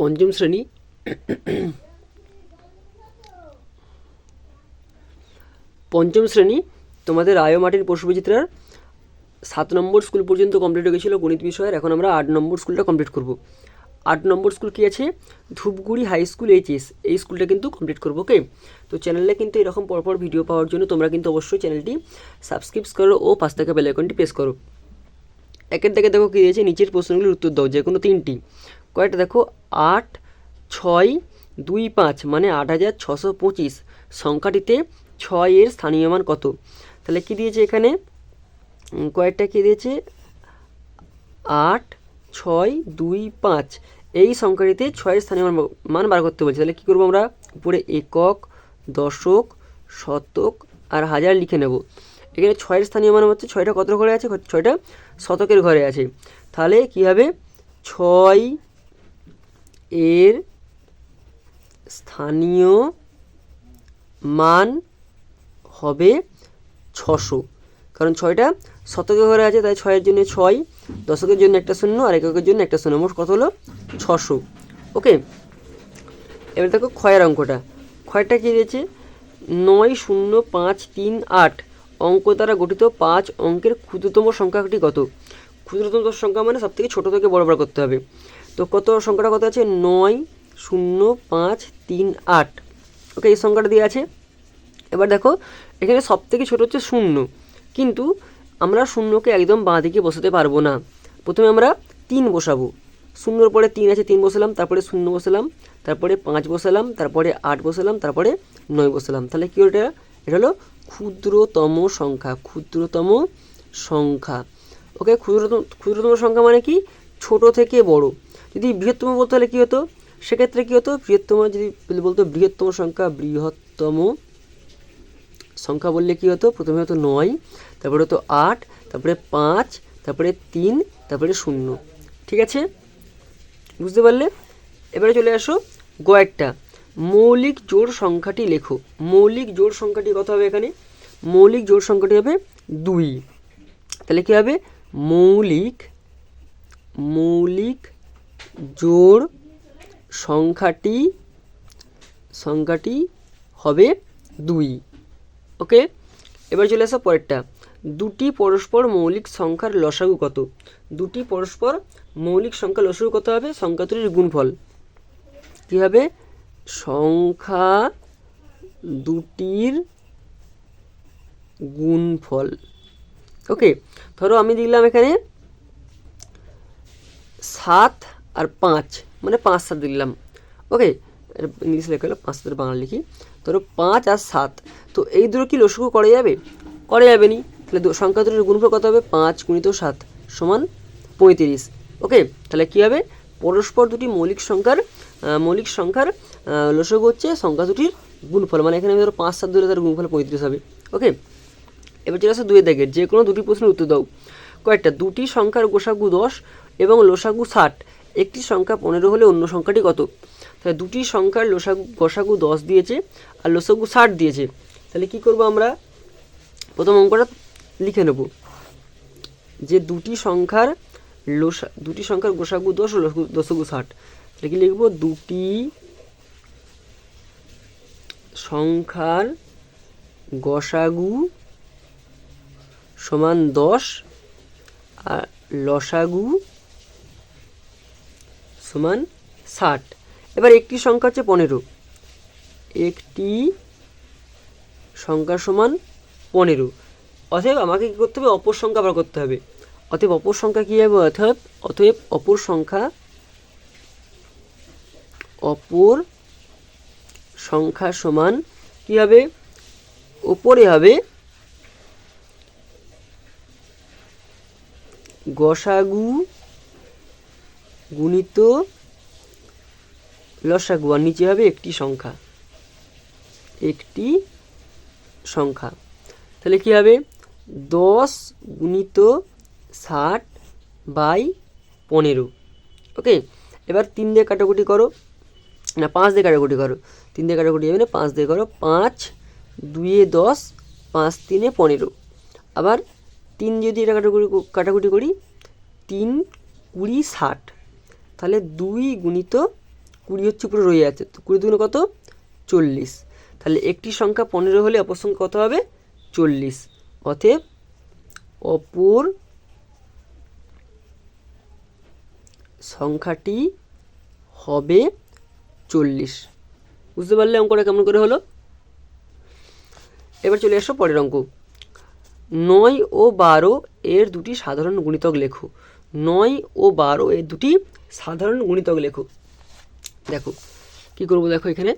পঞ্চম শ্রেণি। পঞ্চম শ্রেণি, তোমাদের আয়ো মাটির পশু বিচিত্রার সাত নম্বর স্কুল পর্যন্ত কমপ্লিট হয়ে গেছিল গণিত বিষয়ের। এখন আমরা আট নম্বর স্কুলটা কমপ্লিট করব। আট নম্বর স্কুল কী আছে? ধূপগুড়ি হাই স্কুল এইচএস এই স্কুলটা কিন্তু কমপ্লিট করব ওকে তো চ্যানেলে কিন্তু এরকম পরপর ভিডিও পাওয়ার জন্য তোমরা কিন্তু অবশ্যই চ্যানেলটি সাবস্ক্রাইব করো ও পাঁচ টাকা বেল আইকনটি প্রেস করো। একের থেকে দেখো কী দিয়েছে নিচের প্রশ্নগুলির উত্তর দাও যে কোনো তিনটি। কয়টা দেখো, আট, ছয়, দুই, পাঁচ মানে আট হাজার ছশো পঁচিশ। সংখ্যাটিতে ছয়ের স্থানীয় মান কত? তাহলে কী দিয়েছে এখানে? কয়েকটা কী দিয়েছে? আট, ছয়, দুই, পাঁচ। এই সংখ্যাটিতে ছয়ের স্থানীয় মান মান বার করতে বলছে। তাহলে কী করব আমরা? উপরে একক, দশক, শতক আর হাজার লিখে নেব। এখানে ছয়ের স্থানীয় মান হচ্ছে, ছয়টা কত ঘরে আছে? ছয়টা শতকের ঘরে আছে। তাহলে কী হবে? ছয় এর স্থানীয় মান হবে ছশো। কারণ ছয়টা শতকের ঘরে আছে, তাই ছয়ের জন্য ছয়, দশকের জন্য একটা শূন্য, আর এককের জন্য একটা শূন্য। মোট কত হলো? ছশো। ওকে, এবার দেখো ক্ষয়ের অঙ্কটা। ক্ষয়টা কী দিয়েছে? নয় শূন্য পাঁচ তিন আট। অঙ্ক দ্বারা গঠিত পাঁচ অঙ্কের ক্ষুদ্রতম সংখ্যাটি কত? ক্ষুদ্রতম সংখ্যা মানে সব থেকে ছোটো থেকে বড় বড় করতে হবে। তো কত সংখ্যাটা কত আছে? নয়, শূন্য, পাঁচ, তিন, আট। ওকে, এই সংখ্যাটা দিয়ে আছে। এবার দেখো, এখানে সব থেকে ছোটো হচ্ছে শূন্য। কিন্তু আমরা শূন্যকে একদম বাঁ দিকে বসাতে পারব না। প্রথমে আমরা তিন বসাবো। শূন্যর পরে তিন আছে, তিন বসালাম, তারপরে শূন্য বসালাম, তারপরে পাঁচ বসালাম, তারপরে আট বসালাম, তারপরে নয় বসালাম। তাহলে কী এটা এটা হলো ক্ষুদ্রতম সংখ্যা ক্ষুদ্রতম সংখ্যা। ওকে, ক্ষুদ্রতম ক্ষুদ্রতম সংখ্যা মানে কি? ছোট থেকে বড়। যদি বৃহত্তম বলতে হলে কী হতো? সেক্ষেত্রে কী হতো? বৃহত্তম যদি বলতো বৃহত্তম সংখ্যা বৃহত্তম সংখ্যা বললে কী হতো? প্রথমে হতো নয়, তারপরে হতো আট, তারপরে পাঁচ, তারপরে তিন, তারপরে শূন্য। ঠিক আছে? বুঝতে পারলে? এবারে চলে আসো গোয়েকটা মৌলিক জোড় সংখ্যাটি লেখো। মৌলিক জোড় সংখ্যাটি কত হবে এখানে? মৌলিক জোড় সংখ্যাটি হবে দুই। তাহলে কী হবে? মৌলিক মৌলিক জোড় সংখ্যাটি সংখ্যাটি হবে দুই। ওকে? এবার চলে আসো পরেরটা। দুটি পরস্পর মৌলিক সংখ্যার লসাগু কত? দুটি পরস্পর মৌলিক সংখ্যা লসাগু কত হবে? সংখ্যা দুটির গুণফল। কী হবে? সংখ্যা দুটির গুণফল। ওকে? ধরো আমি দিলাম এখানে সাত আর পাঁচ মানে পাঁচ সাত দিলাম ওকে ইংলিশ লেখা হলো পাঁচ সাতের বাংলা লিখি। ধরো পাঁচ আর সাত, তো এই দুটো কি লসগু করা যাবে? করা যাবে নি। তাহলে সংখ্যা দুটোর গুণফল কত হবে? পাঁচ গুণিত সাত সমান পঁয়ত্রিশ। ওকে তাহলে কী হবে? পরস্পর দুটি মৌলিক সংখ্যার মৌলিক সংখ্যার লসগু হচ্ছে সংখ্যা দুটির গুণফল। মানে এখানে ধরো পাঁচ সাত ধরে তার গুণফল পঁয়ত্রিশ হবে। ওকে এবার চলে আসো দুই দাগের যে কোনো দুটি প্রশ্নের উত্তর দাও। কয়েকটা, দুটি সংখ্যার গোসাগু দশ এবং লোসাগু ষাট। একটি সংখ্যা পনেরো হলে অন্য সংখ্যাটি কত? তাহলে দুটি সংখ্যার লোসাগু, গোসাগু দশ দিয়েছে, আর লোসাগু ষাট দিয়েছে। তাহলে কি করব আমরা? প্রথম অঙ্কটা লিখে নেব। যে দুটি সংখ্যার লোসা, দুটি সংখ্যার গোসাগু দশ, লসাগু দশগু ষাট। তাহলে কি লিখব? দুটি সংখ্যার গসাগু সমান দশ, আর লসাগু সমান ষাট। এবার একটি সংখ্যা হচ্ছে পনেরো। একটি সংখ্যা সমান পনেরো। অতএব আমাকে কী করতে হবে? অপর সংখ্যা বার করতে হবে। অতএব অপর সংখ্যা কী হবে? অতএব অতএব অপর সংখ্যা অপর সংখ্যা সমান কী হবে? ওপরে হবে গসাগু গুণিত লসাগু আর নিচে হবে একটি সংখ্যা। একটি সংখ্যা। তাহলে কি হবে? দশ গুণিত ষাট বাই পনেরো। ওকে এবার তিন দিয়ে কাটাকুটি করো। না, পাঁচ দিয়ে কাটাকুটি করো। তিন দিয়ে কাটাকুটি যাবে না, পাঁচ দিয়ে করো। পাঁচ দুইয়ে দশ, পাঁচ তিনে পনেরো। আবার তিন যদি এটা কাটাকুটি কাটাকুটি করি, তিন কুড়ি ষাট। তাহলে দুই গুণিত কুড়ি হচ্ছে পুরো রয়ে আছে তো কুড়ি দুগুণে কত? চল্লিশ। তাহলে একটি সংখ্যা পনেরো হলে অপর সংখ্যা কত হবে? চল্লিশ। অতএব অপর সংখ্যাটি হবে চল্লিশ। বুঝতে পারলে অঙ্কটা কেমন করে হলো? এবার চলে আসো পরের অঙ্ক। নয় ও বারো এর দুটি সাধারণ গুণিতক লেখো। নয় ও বারো এর দুটি সাধারণ গুণিতক লেখো। দেখো, কি করব দেখো এখানে?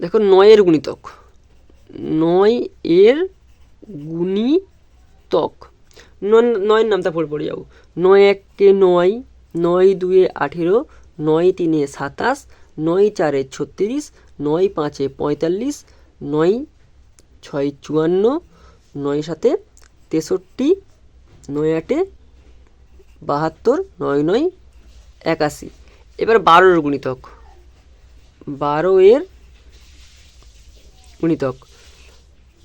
দেখো নয়ের গুণিতক। নয় এর গুণিতক। নয়, নয়ের নামটা পড়ে পড়ে যাব। নয় এককে নয় নয় দুয়ে আঠেরো, নয় তিনে সাতাশ, নয় চারে ছত্রিশ, নয় পাঁচে পঁয়তাল্লিশ, নয় ছয় চুয়ান্ন, নয় সাতে তেষট্টি নয় আটে, বাহাত্তর, নয় নয়, একাশি। এবার বারোর গুণিতক। বারো এর গুণিতক।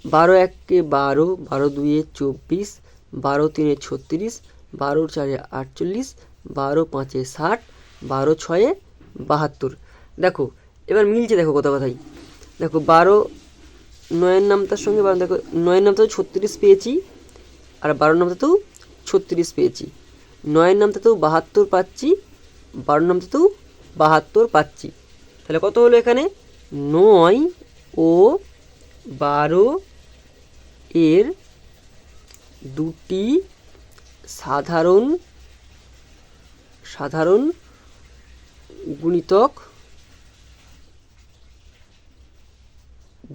বারো এককে বারো বারো দুয়ে চব্বিশ বারো তিনে ছত্রিশ বারো চারে আটচল্লিশ বারো পাঁচে ষাট বারো ছয়ে বাহাত্তর। দেখো, এবার মিলছে দেখো কথা কথাই। দেখো, বারো নয়ের নামটার সঙ্গে, বারো দেখো, নয়ের নামটাও ছত্রিশ পেয়েছি, আর বারোর নামটাতেও ছত্রিশ পেয়েছি। নয়ের নামটাতেও বাহাত্তর পাচ্ছি, বারোর নামটাতেও বাহাত্তর পাচ্ছি। তাহলে কত হলো এখানে? নয় ও বারো এর দুটি সাধারণ সাধারণ গুণিতক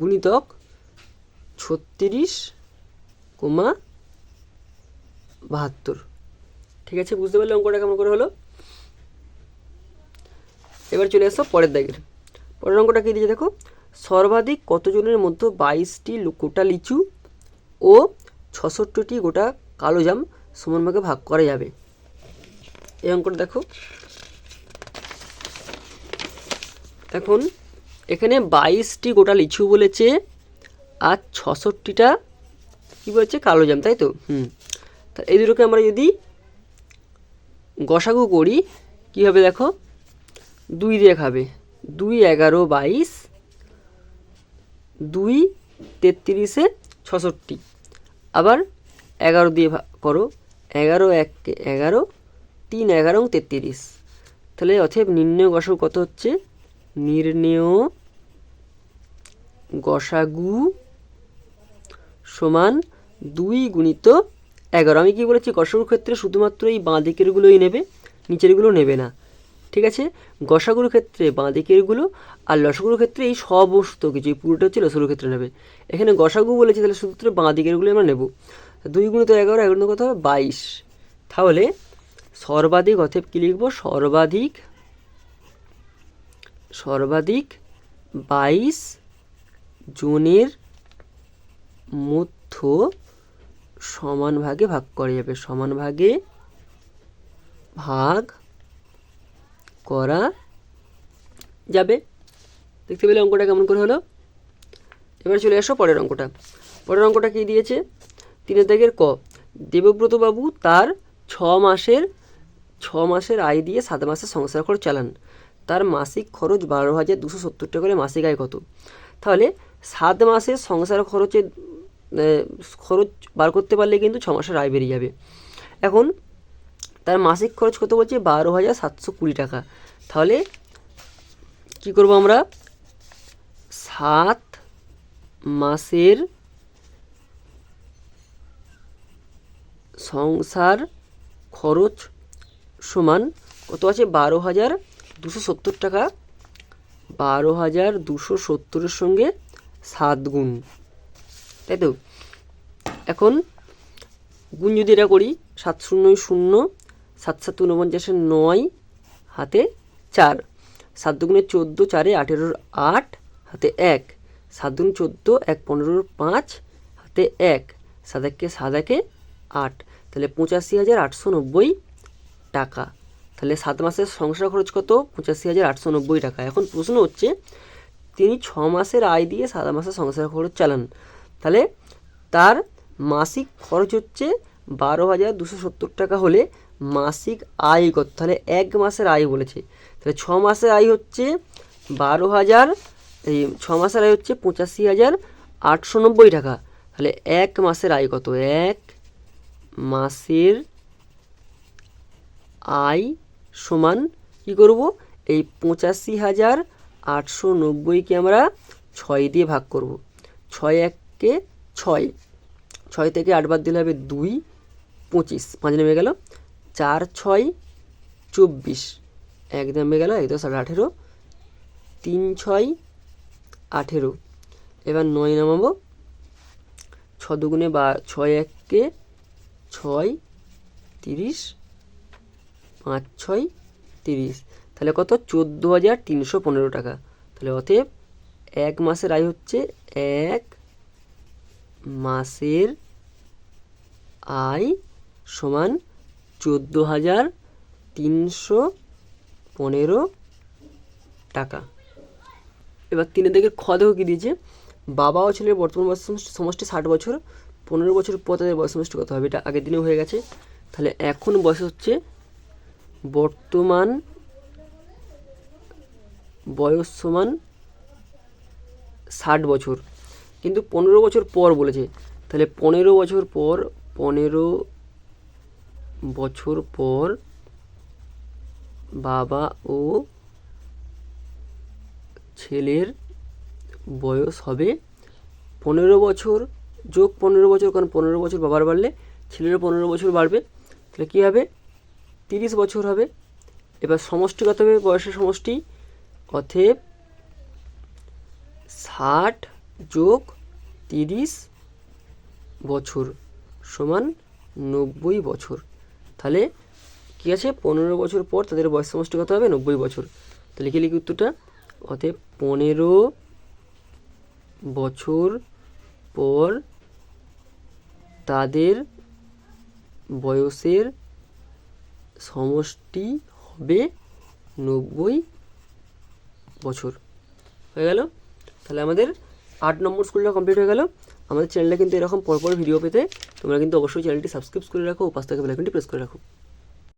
গুণিতক ছত্রিশ কোমা বাহাত্তর। ঠিক আছে? বুঝতে পারলে অঙ্কটা কেমন করে হলো? এবার চলে আসো পরের দাগের। পরের অঙ্কটা কী দিয়েছে দেখো? সর্বাধিক কতজনের মধ্যে বাইশটি গোটা লিচু ও ছষট্টিটি গোটা কালো জাম সমান ভাগে ভাগ করা যাবে? এই অঙ্কটা দেখো। এখন এখানে বাইশটি গোটা লিচু বলেছে আর ছষট্টিটা কী বলেছে? কালো জাম, তাই তো? হুম। তা এই দুটোকে আমরা যদি গসাগু করি, কী হবে দেখো? দুই দিয়ে খাবে। দুই এগারো বাইশ, দুই তেত্রিশে ছষট্টি। আবার এগারো দিয়ে করো। এগারো এককে এগারো, তিন এগারো তেত্রিশ। তাহলে অথব নির্ণয় গসাগু কত হচ্ছে? নির্ণেয় গসাগু সমান দুই গুণিত এগারো। আমি কি বলেছি? গসাগুর ক্ষেত্রে শুধুমাত্র এই বাঁ দিকেরগুলোই নেবে, নিচেরগুলো নেবে না। ঠিক আছে? গসাগুর ক্ষেত্রে বাঁ দিকেরগুলো আর লসাগুর ক্ষেত্রে এই সমস্ত কিছু, এই পুরোটা হচ্ছে লসাগুর ক্ষেত্রে নেবে। এখানে গসাগু বলেছে, তাহলে শুধুমাত্র বাঁ দিকেরগুলো আমরা নেব। দুই গুণিত এগারো এগারো কত? হবে বাইশ। তাহলে সর্বাধিক অথব কী লিখব? সর্বাধিক সর্বাধিক বাইশ জনের মধ্য সমান ভাগে ভাগ করা যাবে। সমান ভাগে ভাগ করা যাবে। দেখতে পেলে অঙ্কটা কেমন করে হলো? এবার চলে আসো পরের অঙ্কটা। পরের অঙ্কটা কী দিয়েছে? তিনের দাগের ক। দেবব্রত বাবু তার ছ মাসের ছ মাসের আয় দিয়ে সাত মাসের সংসার খরচ চালান। তার মাসিক খরচ বারো হাজার দুশো সত্তর টাকা করে মাসিক আয় কত? তাহলে সাত মাসের সংসার খরচের খরচ বার করতে পারলে কিন্তু ছ মাসের আয় বেরিয়ে যাবে। এখন তার মাসিক খরচ কত বলছে? বারো হাজার সাতশো কুড়ি টাকা। তাহলে কি করব আমরা? সাত মাসের সংসার খরচ সমান কত আছে? বারো হাজার দুশো সত্তর টাকা। বারো হাজার দুশো সত্তরের সঙ্গে সাত গুণ। তাই তো? এখন গুণ যদি এটা করি সাত শূন্য শূন্য সাত সাত উনপঞ্চাশের নয়, হাতে চার। সাত দুগুণে চোদ্দ, চারে আঠেরোর আট, হাতে এক। সাত দুগুণ চোদ্দ, এক পনেরোর পাঁচ, হাতে এক। সাত একে সাত একে আট। তাহলে পঁচাশি হাজার আটশো নব্বই টাকা। তাহলে সাত মাসের সংসার খরচ কত? পঁচাশি হাজার আটশো নব্বই টাকা। এখন প্রশ্ন হচ্ছে, তিনি ছ মাসের আয় দিয়ে সাত মাসের সংসার খরচ চালান। তাহলে তার মাসিক খরচ হচ্ছে বারো হাজার দুশো সত্তর টাকা হলে মাসিক আয় কত? তাহলে এক মাসের আয় বলেছে। তাহলে ছ মাসের আয় হচ্ছে বারো হাজার, এই ছ মাসের আয় হচ্ছে পঁচাশি হাজার আটশো নব্বই টাকা। তাহলে এক মাসের আয় কত? এক মাসের আয় সমান কী করব? এই পঁচাশি হাজার আটশো নব্বইকে আমরা ছয় দিয়ে ভাগ করব। ছয় এককে ছয়। ছয় থেকে আট আটবার দিলে হবে দুই, পঁচিশ। পাঁচ নেমে গেল। চার, ছয়, চব্বিশ। এক নেমে গেল, এক দশ, আঠেরো। তিন, ছয়, আঠেরো। এবার নয় নামাবো। ছ দুগুণে বা, ছয় এককে ছয়, তিরিশ। পাঁচ, ছয়, তিরিশ। তাহলে কত? চোদ্দ হাজার তিনশো পনেরো টাকা। তাহলে অতএব এক মাসের আয় হচ্ছে এক মাসের আয় সমান চোদ্দ হাজার তিনশো পনেরো টাকা। এবার তিনে দিকে খ দেখো কী দিয়েছে? বাবা ও ছেলের বর্তমান বয়স সমষ্টি ষাট বছর, পনেরো বছর পর তাদের বয়স সমষ্টি কত হবে? এটা আগের দিনে হয়ে গেছে। তাহলে এখন বয়স হচ্ছে বর্তমান বয়স সমান ষাট বছর। কিন্তু পনেরো বছর পর বলেছে। তাহলে পনেরো বছর পর, পনেরো বছর পর বাবা ও ছেলের বয়স হবে পনেরো বছর যোগ পনেরো বছর, কারণ পনেরো বছর বাবার বাড়লে ছেলেরও পনেরো বছর বাড়বে। তাহলে কী হবে? তিরিশ বছর হবে। এবার সমষ্টি কত হবে বয়সের সমষ্টি, অতএব ষাট যোগ তিরিশ বছর সমান নব্বই বছর। তাহলে কী আছে? পনেরো বছর পর তাদের বয়স সমষ্টি কত হবে? নব্বই বছর। তাহলে কি লিখি উত্তরটা? অতএব পনেরো বছর পর তাদের বয়সের সমষ্টি হবে নব্বই বছর। হয়ে গেল? তাহলে আমাদের আট নম্বর স্কুলটা কমপ্লিট হয়ে গেল। আমাদের চ্যানেলে কিন্তু এরকম পরপর ভিডিও পেতে তোমরা কিন্তু অবশ্যই চ্যানেলটি সাবস্ক্রাইব করে রাখো ও পাশ থেকে বেলাইকনটি প্রেস করে রাখো।